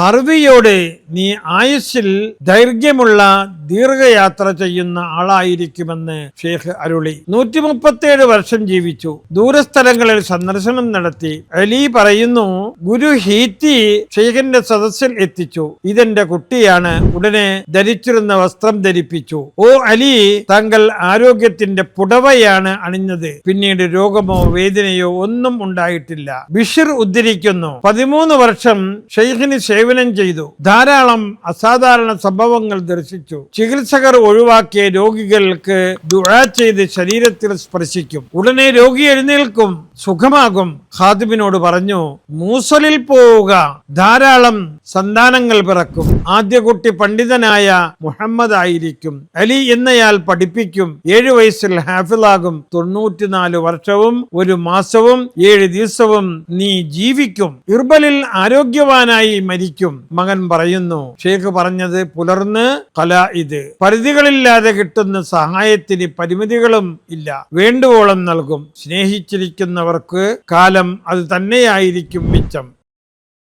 ഹർവിയോട് നീ ആയുസ്സിൽ ദൈർഘ്യമുള്ള ദീർഘയാത്ര ചെയ്യുന്ന ആളായിരിക്കുമെന്ന് ഷേഖ് അരുളി. നൂറ്റി മുപ്പത്തിയേഴ് വർഷം ജീവിച്ചു. ദൂരസ്ഥലങ്ങളിൽ സന്ദർശനം നടത്തി. അലി പറയുന്നു ഗുരു ഹീറ്റി ഷെയ്ഖിന്റെ സദസ്സിൽ എത്തിച്ചു. ഇതെന്റെ കുട്ടിയാണ്. ഉടനെ ധരിച്ചിരുന്ന വസ്ത്രം ധരിപ്പിച്ചു. ഓ അലി താങ്കൾ ആരോഗ്യത്തിന്റെ പുടവയാണ് അണിഞ്ഞത്. പിന്നീട് രോഗമോ വേദനയോ ഒന്നും ഉണ്ടായിട്ടില്ല. ബിഷിർ ഉദ്ധരിക്കുന്നു പതിമൂന്ന് വർഷം ഷെയ്ഖിന് സേവനം ചെയ്തു. ധാരാളം അസാധാരണ സംഭവങ്ങൾ ദർശിച്ചു. ചികിത്സകർ ഒഴിവാക്കിയ രോഗികൾക്ക് ദുഴ ചെയ്ത് ശരീരത്തിൽ സ്പർശിക്കും. ഉടനെ രോഗി എഴുന്നേൽക്കും. സുഖമാകും. ഖാദിബിനോട് പറഞ്ഞു മൂസലിൽ പോവുക. ധാരാളം സന്താനങ്ങൾ പിറക്കും. ആദ്യ കുട്ടി പണ്ഡിതനായ മുഹമ്മദ് ആയിരിക്കും. അലി എന്നയാൾ പഠിപ്പിക്കും. ഏഴു വയസ്സിൽ ഹാഫിലാകും തൊണ്ണൂറ്റിനാല് വർഷവും ഒരു മാസവും ഏഴ് ദിവസവും നീ ജീവിക്കും. ഇർബലിൽ ആരോഗ്യവാനായി മരിക്കും. മകൻ പറയുന്നു ഷേഖ് പറഞ്ഞത് പുലർന്ന് കല ഇത്. പരിധികളില്ലാതെ കിട്ടുന്ന സഹായത്തിന് പരിമിതികളും ഇല്ല. വേണ്ടുവോളം നൽകും. സ്നേഹിച്ചിരിക്കുന്നവർക്ക് കാലം അത് തന്നെയായിരിക്കും മിച്ചം.